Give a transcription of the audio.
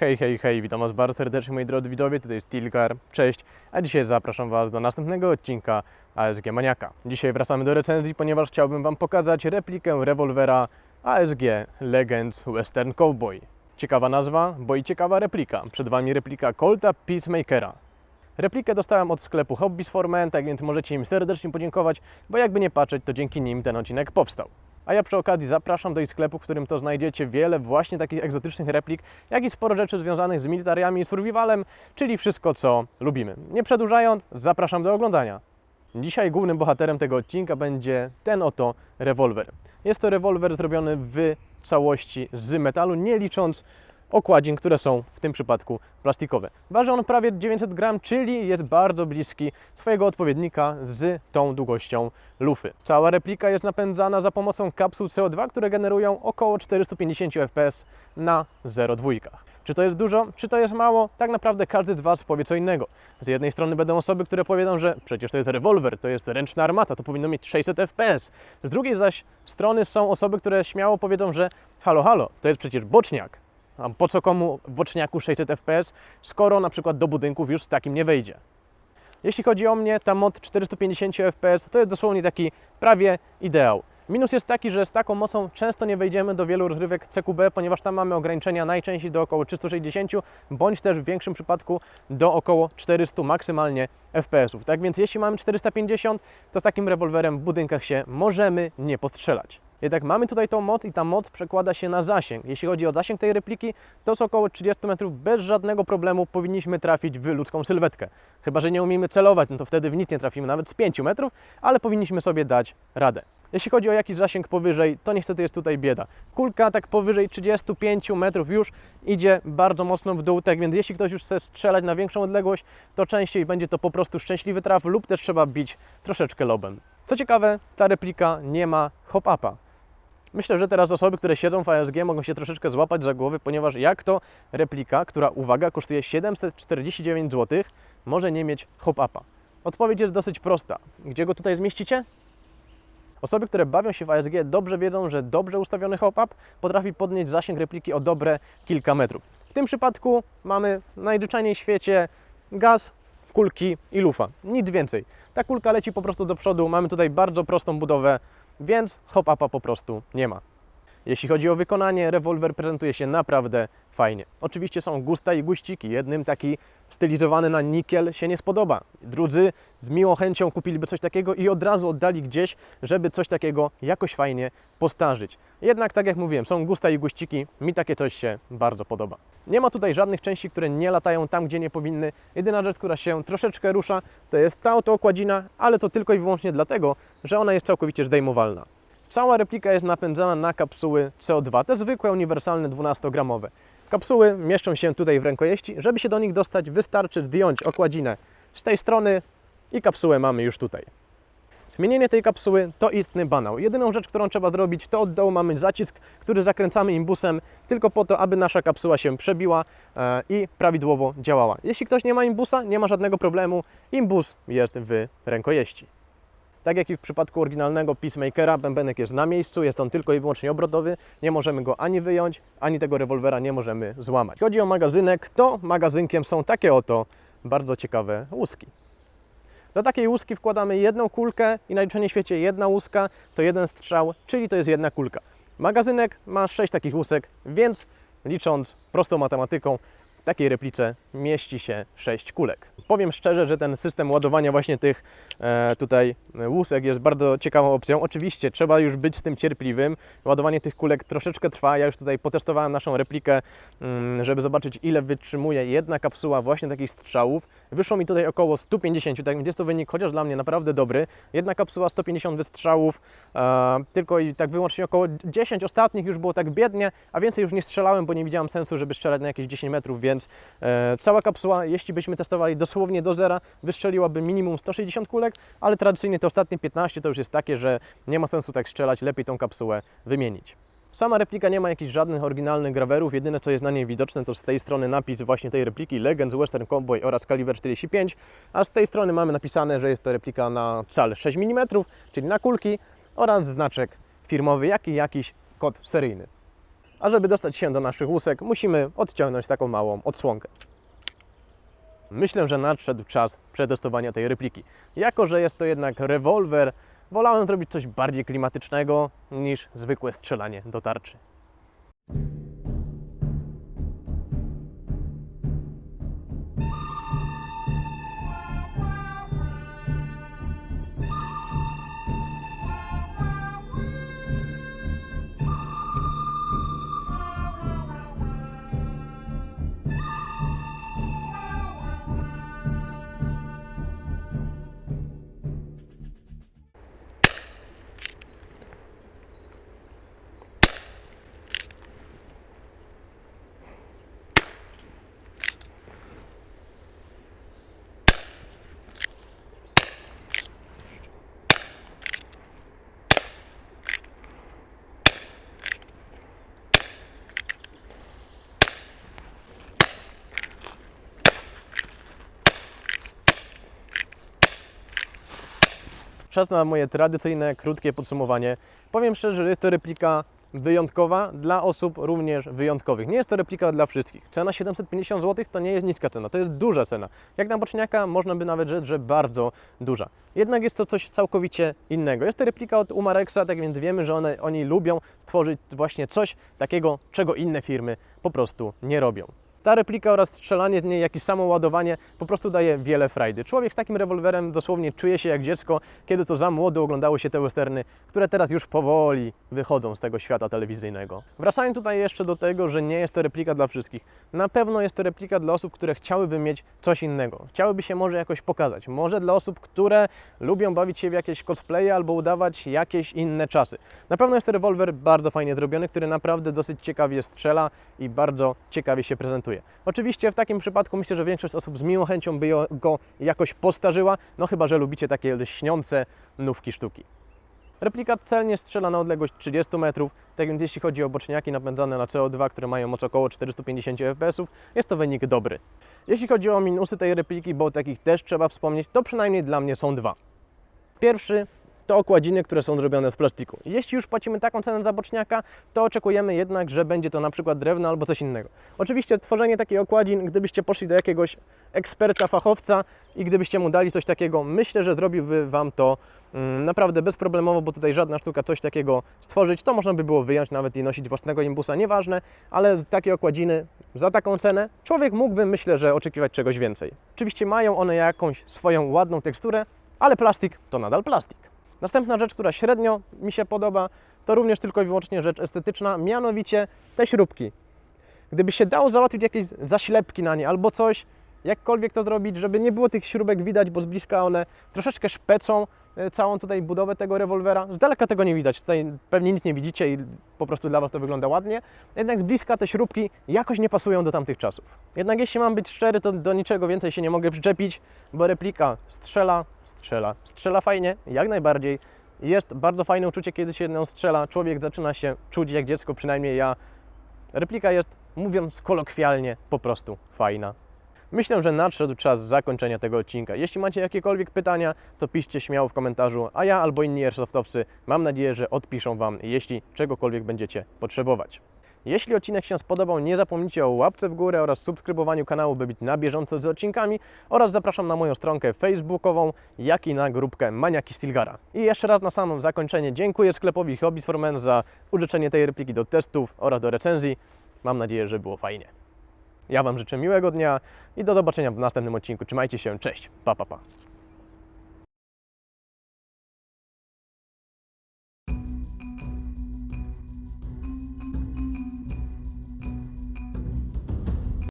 Hej, hej, hej, witam Was bardzo serdecznie moi drodzy widzowie, tutaj jest Tilkar, cześć, a dzisiaj zapraszam Was do następnego odcinka ASG Maniaka. Dzisiaj wracamy do recenzji, ponieważ chciałbym Wam pokazać replikę rewolwera ASG Legends Western Cowboy. Ciekawa nazwa, bo i ciekawa replika. Przed Wami replika Colta Peacemakera. Replikę dostałem od sklepu Hobbies for Men, tak więc możecie im serdecznie podziękować, bo jakby nie patrzeć, to dzięki nim ten odcinek powstał. A ja przy okazji zapraszam do ich sklepu, w którym to znajdziecie wiele właśnie takich egzotycznych replik, jak i sporo rzeczy związanych z militariami i survivalem, czyli wszystko, co lubimy. Nie przedłużając, zapraszam do oglądania. Dzisiaj głównym bohaterem tego odcinka będzie ten oto rewolwer. Jest to rewolwer zrobiony w całości z metalu, nie licząc okładzin, które są w tym przypadku plastikowe. Waży on prawie 900 gram, czyli jest bardzo bliski swojego odpowiednika z tą długością lufy. Cała replika jest napędzana za pomocą kapsuł CO2, które generują około 450 fps na 0,2. Czy to jest dużo, czy to jest mało? Tak naprawdę każdy z Was powie co innego. Z jednej strony będą osoby, które powiedzą, że przecież to jest rewolwer, to jest ręczna armata, to powinno mieć 600 fps. Z drugiej zaś strony są osoby, które śmiało powiedzą, że halo, halo, to jest przecież boczniak. Po co komu w boczniaku 600 fps, skoro na przykład do budynków już z takim nie wejdzie? Jeśli chodzi o mnie, ta mod 450 fps to jest dosłownie taki prawie ideał. Minus jest taki, że z taką mocą często nie wejdziemy do wielu rozrywek CQB, ponieważ tam mamy ograniczenia najczęściej do około 360, bądź też w większym przypadku do około 400 maksymalnie FPS-ów. Tak więc jeśli mamy 450, to z takim rewolwerem w budynkach się możemy nie postrzelać. Jednak mamy tutaj tą moc i ta moc przekłada się na zasięg. Jeśli chodzi o zasięg tej repliki, to z około 30 metrów bez żadnego problemu powinniśmy trafić w ludzką sylwetkę. Chyba, że nie umiemy celować, no to wtedy w nic nie trafimy, nawet z 5 metrów, ale powinniśmy sobie dać radę. Jeśli chodzi o jakiś zasięg powyżej, to niestety jest tutaj bieda. Kulka tak powyżej 35 metrów już idzie bardzo mocno w dół, tak więc jeśli ktoś już chce strzelać na większą odległość, to częściej będzie to po prostu szczęśliwy traf lub też trzeba bić troszeczkę lobem. Co ciekawe, ta replika nie ma hop-upa. Myślę, że teraz osoby, które siedzą w ASG mogą się troszeczkę złapać za głowy, ponieważ jak to replika, która uwaga, kosztuje 749 zł, może nie mieć hop-upa? Odpowiedź jest dosyć prosta. Gdzie go tutaj zmieścicie? Osoby, które bawią się w ASG dobrze wiedzą, że dobrze ustawiony hop-up potrafi podnieść zasięg repliki o dobre kilka metrów. W tym przypadku mamy najzwyczajniej w świecie gaz, kulki i lufa. Nic więcej. Ta kulka leci po prostu do przodu, mamy tutaj bardzo prostą budowę, więc hop-upa po prostu nie ma. Jeśli chodzi o wykonanie, rewolwer prezentuje się naprawdę fajnie. Oczywiście są gusta i guściki. Jednym taki stylizowany na nikiel się nie spodoba. Drudzy z miłą chęcią kupiliby coś takiego i od razu oddali gdzieś, żeby coś takiego jakoś fajnie postarzyć. Jednak, tak jak mówiłem, są gusta i guściki. Mi takie coś się bardzo podoba. Nie ma tutaj żadnych części, które nie latają tam, gdzie nie powinny. Jedyna rzecz, która się troszeczkę rusza, to jest ta oto okładzina, ale to tylko i wyłącznie dlatego, że ona jest całkowicie zdejmowalna. Cała replika jest napędzana na kapsuły CO2, te zwykłe, uniwersalne 12-gramowe. Kapsuły mieszczą się tutaj w rękojeści. Żeby się do nich dostać, wystarczy zdjąć okładzinę z tej strony i kapsułę mamy już tutaj. Zmienienie tej kapsuły to istny banał. Jedyną rzecz, którą trzeba zrobić, to od dołu mamy zacisk, który zakręcamy imbusem tylko po to, aby nasza kapsuła się przebiła e, i prawidłowo działała. Jeśli ktoś nie ma imbusa, nie ma żadnego problemu. Imbus jest w rękojeści. Tak jak i w przypadku oryginalnego Peacemakera, bębenek jest na miejscu, jest on tylko i wyłącznie obrotowy, nie możemy go ani wyjąć, ani tego rewolwera nie możemy złamać. Chodzi o magazynek, to magazynkiem są takie oto bardzo ciekawe łuski. Do takiej łuski wkładamy jedną kulkę i najczęściej w świecie jedna łuska to jeden strzał, czyli to jest jedna kulka. Magazynek ma 6 takich łusek, więc licząc prostą matematyką, w takiej replice mieści się 6 kulek. Powiem szczerze, że ten system ładowania właśnie tych e, tutaj łusek jest bardzo ciekawą opcją. Oczywiście trzeba już być z tym cierpliwym. Ładowanie tych kulek troszeczkę trwa. Ja już tutaj potestowałem naszą replikę, mm, żeby zobaczyć ile wytrzymuje jedna kapsuła właśnie takich strzałów. Wyszło mi tutaj około 150, tak więc jest to wynik chociaż dla mnie naprawdę dobry. Jedna kapsuła 150 wystrzałów, e, tylko i tak wyłącznie około 10 ostatnich już było tak biednie, a więcej już nie strzelałem, bo nie widziałem sensu, żeby strzelać na jakieś 10 metrów, więc e, cała kapsuła, jeśli byśmy testowali dosłownie do zera, wystrzeliłaby minimum 160 kulek, ale tradycyjnie te ostatnie 15 to już jest takie, że nie ma sensu tak strzelać, lepiej tą kapsułę wymienić. Sama replika nie ma jakichś żadnych oryginalnych grawerów, jedyne co jest na niej widoczne to z tej strony napis właśnie tej repliki Legends Western Cowboy oraz kaliber 45, a z tej strony mamy napisane, że jest to replika na cal 6 mm, czyli na kulki oraz znaczek firmowy, jak i jakiś kod seryjny. A żeby dostać się do naszych łusek, musimy odciągnąć taką małą odsłonkę. Myślę, że nadszedł czas przetestowania tej repliki. Jako, że jest to jednak rewolwer, wolałem zrobić coś bardziej klimatycznego niż zwykłe strzelanie do tarczy. Czas na moje tradycyjne, krótkie podsumowanie. Powiem szczerze, że jest to replika wyjątkowa dla osób również wyjątkowych. Nie jest to replika dla wszystkich. Cena 750 zł to nie jest niska cena, to jest duża cena. Jak na boczniaka można by nawet rzec, że bardzo duża. Jednak jest to coś całkowicie innego. Jest to replika od Umarexa, tak więc wiemy, że one, oni lubią stworzyć właśnie coś takiego, czego inne firmy po prostu nie robią. Ta replika oraz strzelanie z niej, jak i samo ładowanie po prostu daje wiele frajdy. Człowiek z takim rewolwerem dosłownie czuje się jak dziecko, kiedy to za młodo oglądało się te westerny, które teraz już powoli wychodzą z tego świata telewizyjnego. Wracając tutaj jeszcze do tego, że nie jest to replika dla wszystkich. Na pewno jest to replika dla osób, które chciałyby mieć coś innego. Chciałyby się może jakoś pokazać. Może dla osób, które lubią bawić się w jakieś cosplaye albo udawać jakieś inne czasy. Na pewno jest to rewolwer bardzo fajnie zrobiony, który naprawdę dosyć ciekawie strzela i bardzo ciekawie się prezentuje. Oczywiście w takim przypadku myślę, że większość osób z miłą chęcią by go jakoś postarzyła, no chyba, że lubicie takie lśniące nówki sztuki. Replika celnie strzela na odległość 30 metrów, tak więc jeśli chodzi o boczniaki napędzane na CO2, które mają moc około 450 fps, jest to wynik dobry. Jeśli chodzi o minusy tej repliki, bo takich też trzeba wspomnieć, to przynajmniej dla mnie są dwa. Pierwszy to okładziny, które są zrobione z plastiku. Jeśli już płacimy taką cenę za boczniaka, to oczekujemy jednak, że będzie to na przykład drewno albo coś innego. Oczywiście tworzenie takiej okładzin, gdybyście poszli do jakiegoś eksperta, fachowca i gdybyście mu dali coś takiego, myślę, że zrobiłby Wam to mm, naprawdę bezproblemowo, bo tutaj żadna sztuka coś takiego stworzyć, to można by było wyjąć nawet i nosić własnego imbusa, nieważne, ale takie okładziny za taką cenę człowiek mógłby, myślę, że oczekiwać czegoś więcej. Oczywiście mają one jakąś swoją ładną teksturę, ale plastik to nadal plastik. Następna rzecz, która średnio mi się podoba, to również tylko i wyłącznie rzecz estetyczna, mianowicie te śrubki. Gdyby się dało załatwić jakieś zaślepki na nie albo coś, jakkolwiek to zrobić, żeby nie było tych śrubek widać, bo z bliska one troszeczkę szpecą e, całą tutaj budowę tego rewolwera. Z daleka tego nie widać, tutaj pewnie nic nie widzicie i po prostu dla Was to wygląda ładnie. Jednak z bliska te śrubki jakoś nie pasują do tamtych czasów. Jednak jeśli mam być szczery, to do niczego więcej się nie mogę przyczepić, bo replika strzela, strzela, strzela fajnie, jak najbardziej. Jest bardzo fajne uczucie, kiedy się nią strzela. Człowiek zaczyna się czuć jak dziecko, przynajmniej ja. Replika jest, mówiąc kolokwialnie, po prostu fajna. Myślę, że nadszedł czas zakończenia tego odcinka. Jeśli macie jakiekolwiek pytania, to piszcie śmiało w komentarzu, a ja albo inni airsoftowcy mam nadzieję, że odpiszą Wam, jeśli czegokolwiek będziecie potrzebować. Jeśli odcinek się spodobał, nie zapomnijcie o łapce w górę oraz subskrybowaniu kanału, by być na bieżąco z odcinkami oraz zapraszam na moją stronkę facebookową, jak i na grupkę Maniaki Stilgara. I jeszcze raz na samym zakończenie dziękuję sklepowi Hobbies for Men za użyczenie tej repliki do testów oraz do recenzji. Mam nadzieję, że było fajnie. Ja Wam życzę miłego dnia i do zobaczenia w następnym odcinku. Trzymajcie się, cześć, pa pa pa.